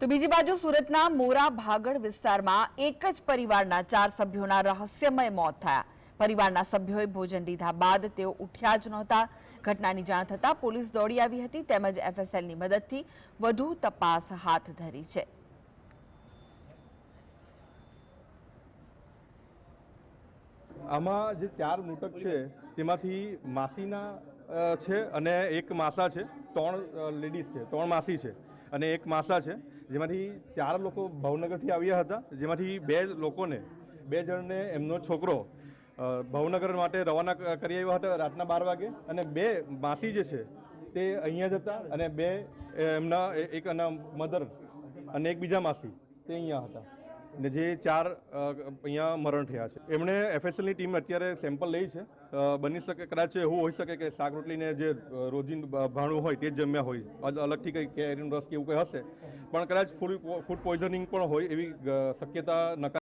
તો બીજી બાજુ સુરતના મોરા ભાગડ વિસ્તારમાં એક જ પરિવારના ચાર સભ્યોના રહસ્યમય મોત થયા. પરિવારના સભ્યોએ ભોજન લીધા બાદ તેઓ ઉઠ્યા જ નહોતા. ઘટનાની જાણ થતાં પોલીસ દોડી આવી હતી તેમજ એફએસએલની મદદથી વધુ તપાસ હાથ ધરી છે. આમાં જે ચાર મૃતક છે, તેમાંથી માસીના છે અને એક માસા છે. ત્રણ લેડીઝ છે, ત્રણ માસી છે અને એક માસા છે. જેમાંથી ચાર લોકો ભાવનગરથી આવ્યા હતા. જેમાંથી બે લોકોને, બે જણને એમનો છોકરો ભાવનગર માટે રવાના કરી આવ્યા હતા રાતના બાર વાગે. અને બે માસી જે છે, તે અહીંયા જ હતા અને બે એમના એક એના મધર અને એક બીજા માસી, તે અહીંયા હતા. ને જે ચાર અહીંયા મરણ થયા છે. એમણે એફએસએલની ટીમ અત્યારે સેમ્પલ લઈ છે. બની શકે, કદાચ એવું હોઈ શકે કે શાક રોટલીને જે રોજીન ભાણું હોય તે જ જમ્યા હોય. અલ- અલગથી કંઈ કેરીનો રસ કે એવું કંઈ હશે. પણ કદાચ ફૂડ ફૂડ પોઈઝનિંગ પણ હોય એવી શક્યતા નકાર